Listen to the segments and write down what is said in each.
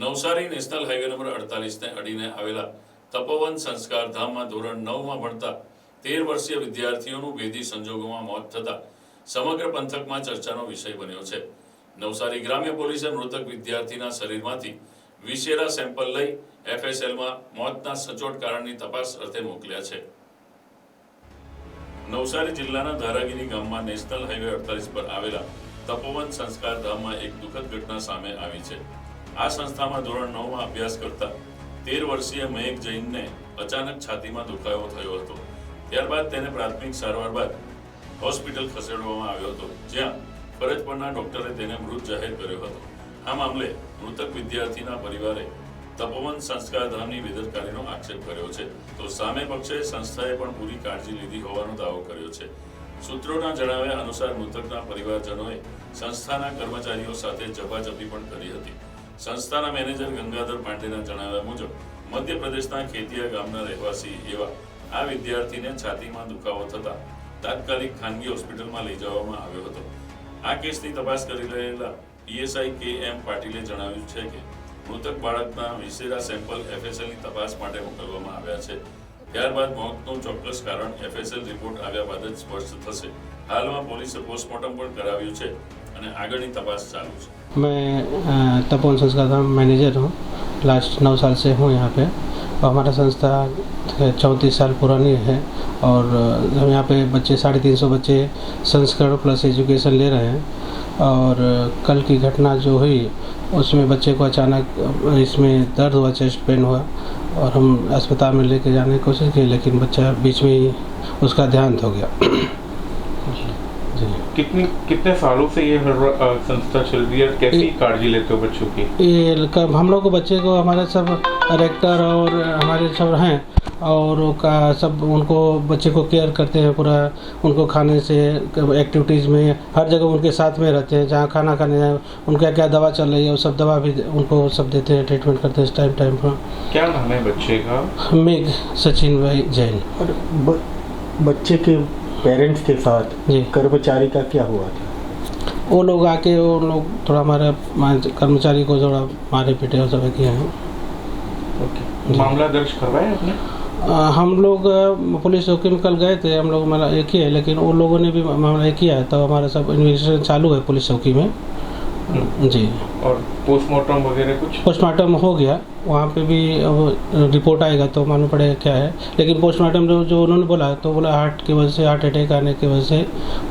Navsari national highway number અડતાલીસને અડીને આવેલા તપોવન સંસ્કાર ધામમાં ધોરણ નવમાં ભણતા તેર વર્ષીય વિદ્યાર્થીઓનું ભેદી સંજોગોમાં મોત થતા સમગ્ર પંથકમાં ચર્ચાનો વિષય બન્યો છે નવસારી ગ્રામ્ય પોલીસે મૃતક વિદ્યાર્થીના શરીરમાંથી વિશેરા સેમ્પલ લઈ એફએસએલમાં મોતના સચોટ કારણની તપાસ અર્થે મોકલ્યા છે નવસારી જિલ્લાના ધારાગીરી ગામમાં નેશનલ હાઈવે અડતાલીસ પર આવેલા તપોવન સંસ્કાર ધામમાં એક દુઃખદ ઘટના સામે આવી છે આ સંસ્થામાં ધોરણ નવમાં અભ્યાસ કરતા તેર વર્ષીય મહેક જૈનને અચાનક છાતીમાં દુખાવો થયો હતો ત્યારબાદ તેને પ્રાથમિક સારવાર બાદ હોસ્પિટલ ખસેડવામાં આવ્યો હતો જ્યાં ફરજ પરના ડોક્ટરે તેને મૃત જાહેર કર્યો હતો આ મામલે મૃતક વિદ્યાર્થીના પરિવારે તપોવન સંસ્કાર ધામની બેદરકારીનો આક્ષેપ કર્યો છે તો સામે પક્ષે સંસ્થાએ પણ પૂરી કાળજી લીધી હોવાનો દાવો કર્યો છે સૂત્રોના જણાવ્યા અનુસાર મૃતકના પરિવારજનોએ સંસ્થાના કર્મચારીઓ સાથે ઝપાઝપી પણ કરી હતી સંસ્થાના મેનેજર ગંગાધર પાંડેના જણાવ્યા મુજબ મધ્યપ્રદેશના ખેતિયા ગામના રહેવાસી એવા આ વિદ્યાર્થીને છાતીમાં દુખાવો થતા તાત્કાલિક ખાનગી હોસ્પિટલમાં લઈ જવામાં આવ્યો હતો આ કેસની તપાસ કરી રહેલા પીએસઆઈ કે એમ પાટીલે જણાવ્યું છે કે મૃતક બાળકના વિશેરા સેમ્પલ એફએસએલની તપાસ માટે મોકલવામાં આવ્યા છે ત્યારબાદ મોતનું ચોક્કસ કારણ એફએસએલ રિપોર્ટ આવ્યા બાદ જ સ્પષ્ટ થશે હાલમાં પોલીસે પોસ્ટમોર્ટમ પણ કરાવ્યું છે અને આગળની તપાસ ચાલુ છે મે તપોન સંસ્થાનો મેનેજર હું લાસ્ટ 9 સાલ સે હું યહા પે અમારી સંસ્થા 34 સાલ પુરાની છે ઓર હમ યહા પે બચ્ચે 350 બચ્ચે સંસ્કાર ઓ પ્લસ એજ્યુકેશન લે રહે હે ઓર કલ કી ઘટના જો હે ઉસમે બચ્ચે કો અચાનક ઇસમે દર્દ વોચ સ્પેન હુઆ ઓર હમ હોસ્પિટલ મે લેકે જانے કોશિશ કી લેકિન બચ્ચા બીચ મે ઉસકા ધ્યાનત હો ગયા જી कितनी कितने सालों से ये हर, संस्था चल रही है कैसी काळजी लेते हो बच्चों की ये हम लोग को बच्चे को हमारे सब रेक्टर और हमारे सब हैं और का सब उनको बच्चे को केयर करते हैं पूरा उनको खाने से एक्टिविटीज़ में हर जगह उनके साथ में रहते हैं जहाँ खाना खाने जाए उनका क्या दवा चल रही है वो सब दवा भी उनको सब देते हैं ट्रीटमेंट करते हैं टाइम टाइम पर क्या नाम है बच्चे का मेघ सचिन भाई जैन और ब, बच्चे के पेरेंट्स के साथ कर्मचारी का क्या हुआ था वो लोग आके वो लोग थोड़ा हमारे कर्मचारी को थोड़ा मारे पीटे और सब किए हैं okay. मामला दर्ज करवाए आपने हम लोग पुलिस चौकी में कल गए थे हम लोग मामला एक ही है लेकिन वो लोगों ने भी मामला एक किया है तो हमारा सब इन्वेस्टिगेशन चालू है पुलिस चौकी में हम्म। जी और पोस्टमार्टम वगैरह कुछ पोस्टमार्टम हो गया वहाँ पे भी रिपोर्ट आएगा तो मालूम पड़ेगा क्या है लेकिन पोस्टमार्टम जो जो उन्होंने बोला तो बोला हार्ट की वजह से हार्ट अटैक आने की वजह से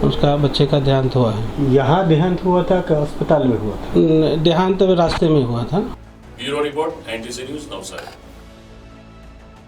उसका बच्चे का देहांत हुआ है यहाँ देहांत हुआ था कि अस्पताल में हुआ था देहांत रास्ते में हुआ था ब्यूरो रिपोर्ट एनटीसी न्यूज